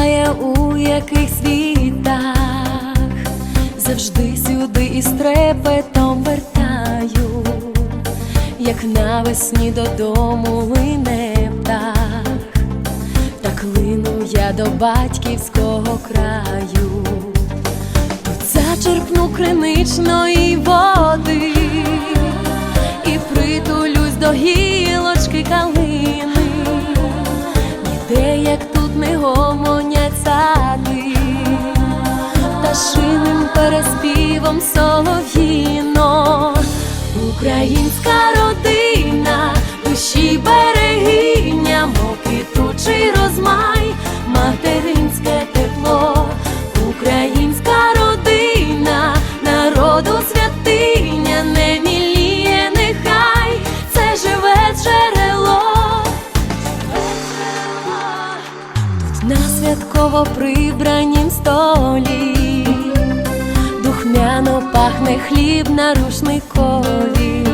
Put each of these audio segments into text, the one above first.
знає, у яких світах. Завжди сюди із трепетом вертаю, як навесні додому лине птах, так лину я до батьківського краю, тут зачерпну криничної води і притулюсь до гір. Пташиним переспівом солов'їно, українська родина, душі берегиня, мов квітучий розмай, материнське тепло, українська родина, народу святиня, не міліє, нехай це живе джерело. на святково прибранім столі, духмяно пахне хліб на рушникові,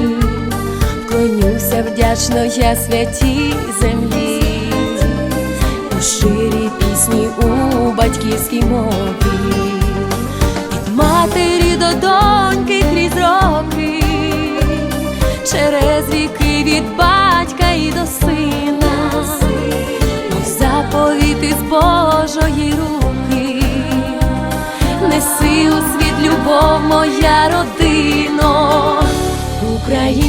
Клонюся вдячно я святій землі, у ширі пісні у батьківській мові, від матері до доньки крізь роки, через віки від батька і до сина. Мов заповіти з Божої руки, неси у любов, моя родино, українська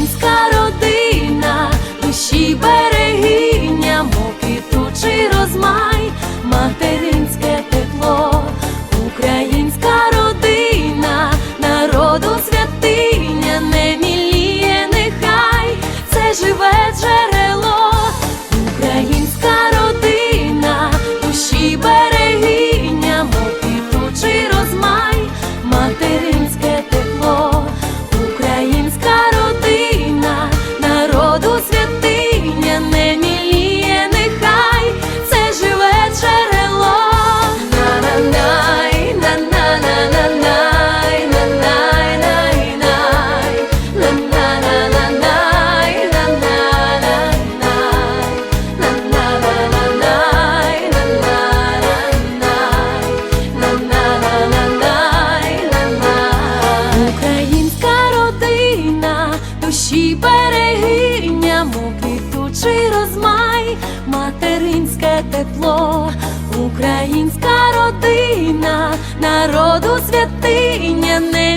душі берегиня, мов квітучий розмай, материнське тепло, українська родина, народу святиня, не